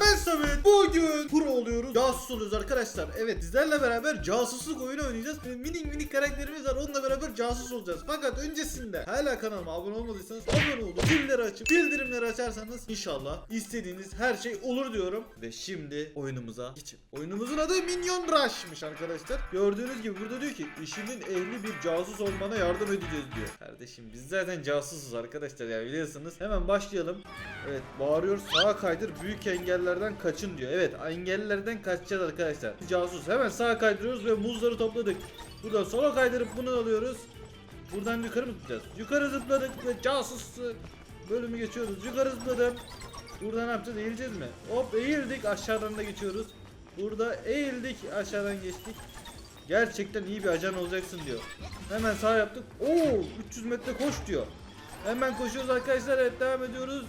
ben Samet. Bugün Casus oluyoruz arkadaşlar. Evet sizlerle beraber casusluk oyunu oynayacağız. Böyle minik minik karakterimiz var. Onunla beraber casus olacağız. Fakat öncesinde hala kanalıma abone olmadıysanız abone olun. Zilleri açıp bildirimleri açarsanız inşallah istediğiniz her şey olur diyorum. Ve şimdi oyunumuza geçelim. Oyunumuzun adı Minyon Rush'mış arkadaşlar. Gördüğünüz gibi burada diyor ki işinin ehli bir casus olmana yardım edeceğiz diyor. Kardeşim biz zaten casusuz arkadaşlar ya biliyorsunuz. Hemen başlayalım. Evet bağırıyor sağa kaydır büyük engellerden kaçın diyor. Evet engellerden kaçacağız arkadaşlar. Casus hemen sağa kaydırıyoruz ve muzları topladık. Buradan sola kaydırıp bunu alıyoruz. Buradan yukarı mı gideceğiz? Yukarı zıpladık ve casus bölümü geçiyoruz. Yukarı zıpladım. Burada ne yapacağız? Eğileceğiz mi? Hop eğildik aşağıdan da geçiyoruz. Burada eğildik aşağıdan geçtik. Gerçekten iyi bir ajan olacaksın diyor. Hemen sağ yaptık. Oo 300 metre koş diyor. Hemen koşuyoruz arkadaşlar. Evet devam ediyoruz.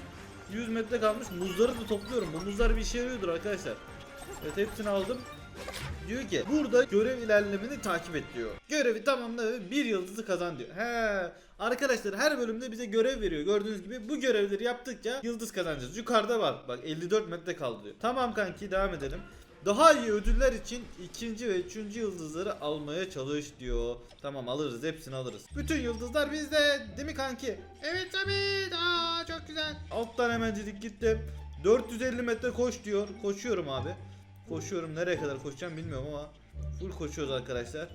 100 metre kalmış. Muzları da topluyorum. Bu muzlar bir işe yarıyordur arkadaşlar. Evet hepsini aldım. Diyor ki burada görev ilerlemeni takip et diyor. Görevi tamamla ve bir yıldızı kazan diyor. He. Arkadaşlar her bölümde bize görev veriyor. Gördüğünüz gibi bu görevleri yaptıkça yıldız kazanacağız. Yukarıda var. Bak 54 metre kaldı diyor. Tamam kanki devam edelim. Daha iyi ödüller için ikinci ve üçüncü yıldızları almaya çalış diyor. Tamam alırız hepsini alırız. Bütün yıldızlar bizde değil mi kanki? Evet tabii. Aa çok güzel. Alttan hemencik gittim. 450 metre koş diyor. Koşuyorum abi. Koşuyorum nereye kadar koşacağım bilmiyorum ama full koşuyoruz arkadaşlar.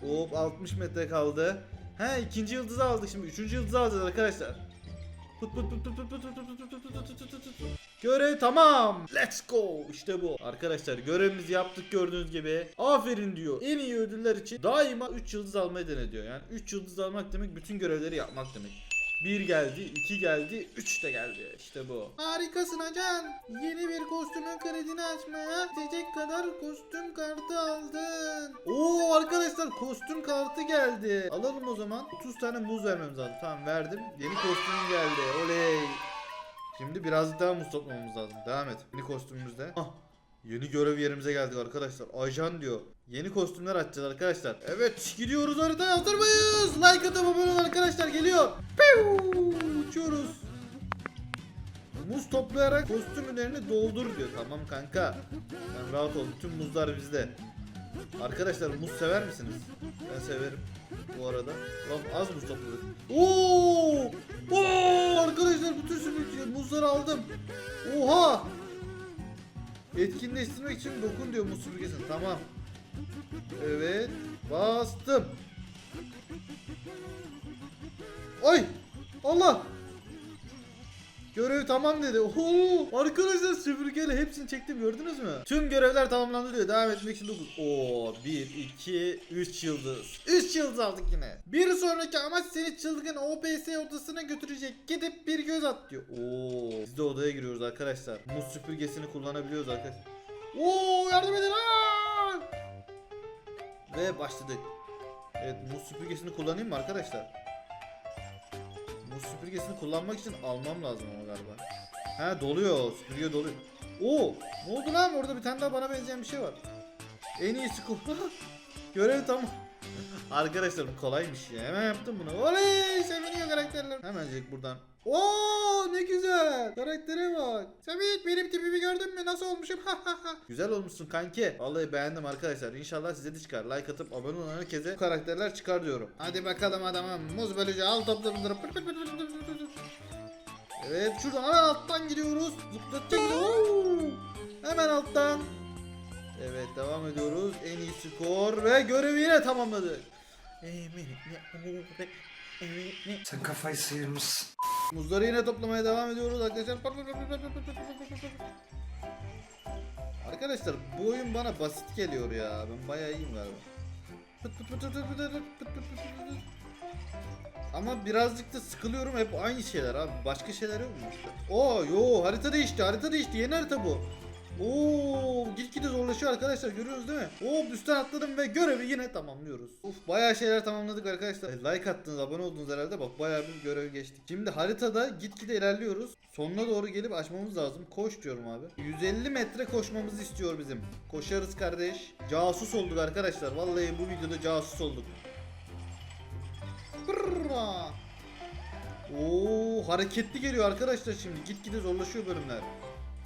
Hop 60 metre kaldı. He ikinci yıldızı aldık şimdi. Üçüncü yıldızı alacağız arkadaşlar. Görev tamam. Let's go. İşte bu. Arkadaşlar görevimizi yaptık gördüğünüz gibi. Aferin diyor. En iyi ödüller için daima 3 yıldız almayı dene diyor. Yani 3 yıldız almak demek bütün görevleri yapmak demek. 1 geldi, 2 geldi, 3 de geldi. İşte bu. Harikasın acan. Yeni bir kostümün kredini açmaya yetecek kadar kostüm kartı aldın. Oo arkadaşlar kostüm kartı geldi. Alalım o zaman. 30 tane muz vermemiz lazım. Tamam verdim. Yeni kostümüm geldi. Oley. Şimdi birazcık daha muz toplamamız lazım. Devam et. Yeni kostümümüzde. Ah. Yeni görev yerimize geldik arkadaşlar. Ajan diyor. Yeni kostümler açacağız arkadaşlar. Evet gidiyoruz haritaya hazır mıyız? Like atıp abone olun arkadaşlar geliyor. Uçuyoruz. Muz toplayarak kostümlerini doldur diyor. Tamam kanka. Sen rahat ol. Bütün muzlar bizde. Arkadaşlar muz sever misiniz? Ben severim. Bu arada. Lan az muz topladık. Oo! Oo! Arkadaşlar bütün süpürge muzları aldım. Oha! Etkinleştirmek için dokun diyor muz süpürgesine. Tamam. Evet. Bastım. Tamam dedi. Oho! Arkadaşlar süpürgeyle hepsini çektim gördünüz mü? Tüm görevler tamamlandı diyor. Devam etmek için 9. Oo 1 2 3 yıldız. 3 yıldız aldık yine. Bir sonraki amaç seni çılgın OBS odasına götürecek. Gidip bir göz at diyor. Oo biz de odaya giriyoruz arkadaşlar. Muz süpürgesini kullanabiliyoruz arkadaşlar. Oo yardım edin. Aa! Ve başladık. Evet muz süpürgesini kullanayım mı arkadaşlar? Muz süpürgesini kullanmak için almam lazım ama galiba. He doluyor süpürge doluyor. Oo ne oldu lan orada bir tane daha bana benzeyen bir şey var. En iyisi kul. Görev tamam. Arkadaşlar kolaymış ya. Hemen yaptım bunu. Oley seviniyor karakterler. Hemencik buradan. Oo ne güzel. Karaktere bak. Semih benim tipimi gördün mü? Nasıl olmuşum? güzel olmuşsun kanki. Vallahi beğendim arkadaşlar. İnşallah size de çıkar. Like atıp abone olan herkese bu karakterler çıkar diyorum. Hadi bakalım adamım. Muz bölücü al topla bunları. Pıt pıt pıt pıt pıt pıt pıt. Evet şuradan hemen alttan gidiyoruz. Hemen alttan. Evet devam ediyoruz. En iyi skor ve görevi yine tamamladık. Sen kafayı sıyırmışsın. Muzları yine toplamaya devam ediyoruz arkadaşlar. Arkadaşlar bu oyun bana basit geliyor ya. Ben bayağı iyiyim galiba. Ama birazcık da sıkılıyorum hep aynı şeyler abi. Başka şeyler yok mu işte? Oo yo harita değişti harita değişti yeni harita bu. Oo gitgide zorlaşıyor arkadaşlar görüyoruz değil mi? Oo üstten atladım ve görevi yine tamamlıyoruz. Uf bayağı şeyler tamamladık arkadaşlar. E, Like attınız abone oldunuz herhalde bak bayağı bir görev geçtik. Şimdi haritada gitgide ilerliyoruz. Sonuna doğru gelip açmamız lazım. Koş diyorum abi. 150 metre koşmamızı istiyor bizim. Koşarız kardeş. Casus olduk arkadaşlar. Vallahi bu videoda casus olduk. Pırra. Oo hareketli geliyor arkadaşlar şimdi. Gitgide zorlaşıyor bölümler.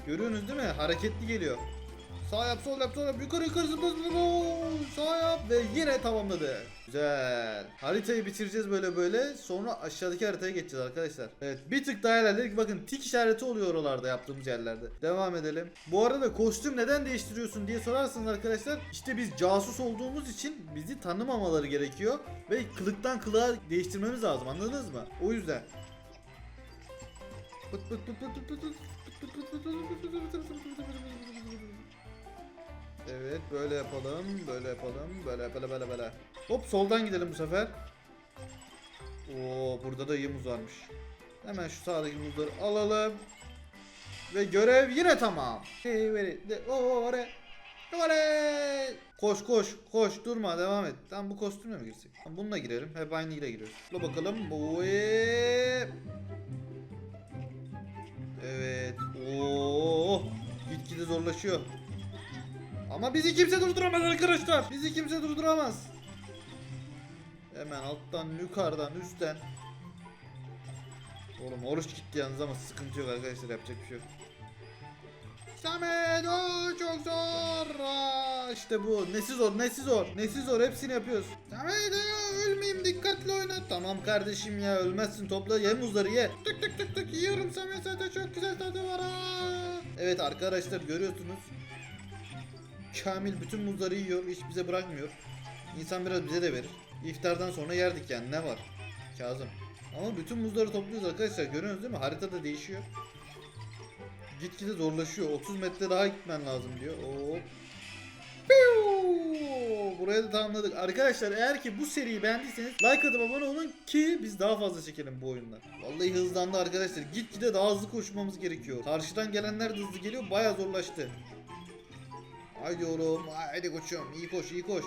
Görüyorsunuz değil mi? Hareketli geliyor. Sağ yap, sol yap, sol yap, yukarı yukarı zıpla. Sağ yap ve yine tamamladı. Güzel. Haritayı bitireceğiz böyle böyle. Sonra aşağıdaki haritaya geçeceğiz arkadaşlar. Evet bir tık daha ilerledik. Bakın tik işareti oluyor oralarda yaptığımız yerlerde. Devam edelim. Bu arada kostüm neden değiştiriyorsun diye sorarsanız arkadaşlar. işte biz casus olduğumuz için bizi tanımamaları gerekiyor. Ve kılıktan kılığa değiştirmemiz lazım anladınız mı? O yüzden. Evet böyle yapalım, böyle yapalım, böyle böyle böyle böyle. Hop soldan gidelim bu sefer. Oo burada da iyi muz varmış. Hemen şu sağdaki muzları alalım. Ve görev yine tamam. Hey veri de ore. Ore. Koş koş koş durma devam et. Tamam bu kostümle mi girsek? Tamam, bununla girelim. Hep aynı ile giriyoruz. Dur bakalım. Oy. Evet. Oo. Gitgide zorlaşıyor. Ama bizi kimse durduramaz arkadaşlar. Bizi kimse durduramaz. Hemen alttan, yukarıdan, üstten. Oğlum oruç gitti yalnız ama sıkıntı yok arkadaşlar yapacak bir şey yok. Samet çok zor. Aa, işte bu. Nesi zor, nesi zor. Nesi zor hepsini yapıyoruz. Samet aa, ölmeyeyim dikkatli oyna. Tamam kardeşim ya ölmezsin topla ye muzları ye. Tık tık tık tık yiyorum Samet zaten çok güzel tadı var. Aa. Evet arkadaşlar görüyorsunuz. Kamil bütün muzları yiyor, hiç bize bırakmıyor. İnsan biraz bize de verir. İftardan sonra yerdik yani ne var? Kazım. Ama bütün muzları topluyoruz arkadaşlar görüyorsunuz değil mi? Haritada değişiyor. Gitgide zorlaşıyor. 30 metre daha gitmen lazım diyor. Piu! Buraya da tamamladık. Arkadaşlar eğer ki bu seriyi beğendiyseniz like atıp abone olun ki biz daha fazla çekelim bu oyunda. Vallahi hızlandı arkadaşlar. Gitgide daha hızlı koşmamız gerekiyor. Karşıdan gelenler de hızlı geliyor. Baya zorlaştı. Haydi oğlum. Haydi koçum. İyi koş, iyi koş.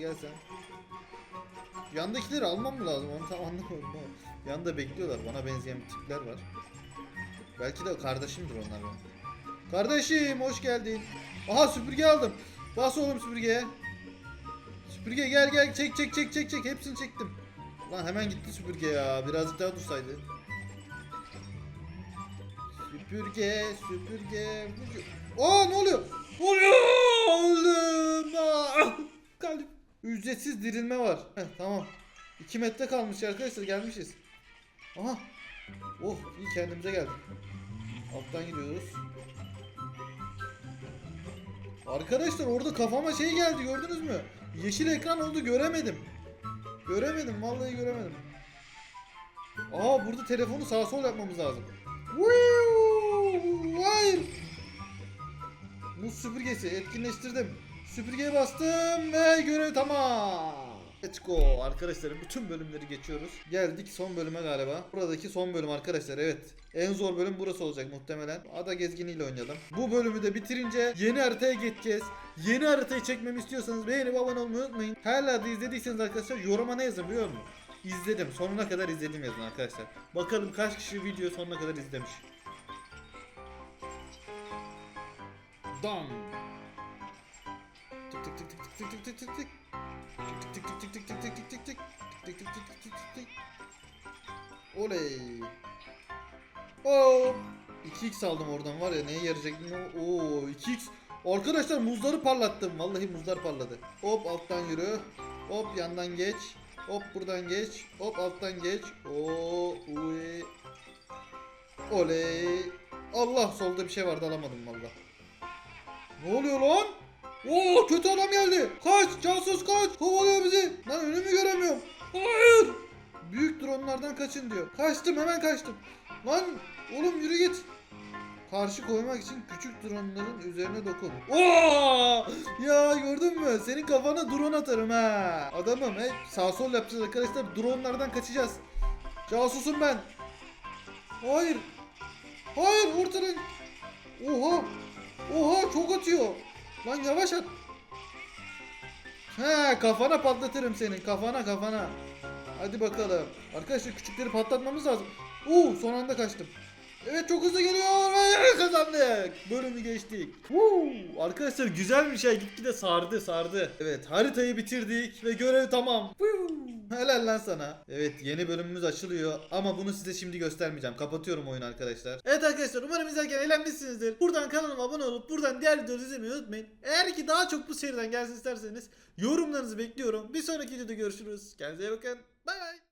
Gel sen. Yandakileri almam mı lazım? Onu tam anlamadım ama. Yanda bekliyorlar. Bana benzeyen tipler var. Belki de kardeşimdir onlar benim. Kardeşim hoş geldin. Aha süpürge aldım. Bas oğlum süpürgeye. Süpürge gel gel çek çek çek çek çek hepsini çektim. Lan hemen gitti süpürge ya. Birazcık daha dursaydı. Süpürge, süpürge. Aa ne oluyor? Ne oluyor? Öldüm. Aa, kalp. Ücretsiz dirilme var. Heh, tamam. 2 metre kalmış arkadaşlar gelmişiz. Aha. Oh iyi kendimize geldik. Alttan gidiyoruz. Arkadaşlar orada kafama şey geldi gördünüz mü? Yeşil ekran oldu göremedim. Göremedim vallahi göremedim. Aa burada telefonu sağ sol yapmamız lazım. Hayır. Muz süpürgesi etkinleştirdim. Süpürgeye bastım ve görev tamam. Let's go. Arkadaşlar bütün bölümleri geçiyoruz. Geldik son bölüme galiba. Buradaki son bölüm arkadaşlar evet. En zor bölüm burası olacak muhtemelen. Ada gezginiyle oynayalım. Bu bölümü de bitirince yeni haritaya geçeceğiz. Yeni haritayı çekmemi istiyorsanız beğenip abone olmayı unutmayın. Hala da izlediyseniz arkadaşlar yoruma ne yazın biliyor musun? İzledim. Sonuna kadar izledim yazın arkadaşlar. Bakalım kaç kişi video sonuna kadar izlemiş. Dam. Tık tık tık. Oley. Oo. 2x aldım oradan var ya neye yarayacak bilmiyorum. Oo 2x. Arkadaşlar muzları parlattım. Vallahi muzlar parladı. Hop alttan yürü. Hop yandan geç. Hop buradan geç. Hop alttan geç. Oo uy. Oley. Allah solda bir şey vardı alamadım valla. Ne oluyor lan? Oo kötü adam geldi. Kaç casus kaç. Kovalıyor bizi. Lan önümü göremiyorum. Hayır. Büyük dronlardan kaçın diyor. Kaçtım hemen kaçtım. Lan oğlum yürü git. Karşı koymak için küçük dronların üzerine dokun. Oo! Ya gördün mü? Senin kafana drone atarım ha. Adamım hep sağ sol yapacağız arkadaşlar. Dronelardan kaçacağız. Casusum ben. Hayır. Hayır ortadan. Oha. Oha çok atıyor. Lan yavaş at. He kafana patlatırım senin kafana kafana. Hadi bakalım. Arkadaşlar küçükleri patlatmamız lazım. Oo son anda kaçtım. Evet çok hızlı geliyor ve kazandık. Bölümü geçtik. Woo! Arkadaşlar güzel bir şey gitgide sardı sardı. Evet haritayı bitirdik ve görev tamam. Woo! Helal lan sana. Evet yeni bölümümüz açılıyor ama bunu size şimdi göstermeyeceğim. Kapatıyorum oyunu arkadaşlar. Evet arkadaşlar umarım izlerken eğlenmişsinizdir. Buradan kanalıma abone olup buradan diğer videoları izlemeyi unutmayın. Eğer ki daha çok bu seriden gelsin isterseniz yorumlarınızı bekliyorum. Bir sonraki videoda görüşürüz. Kendinize iyi bakın. Bay bay.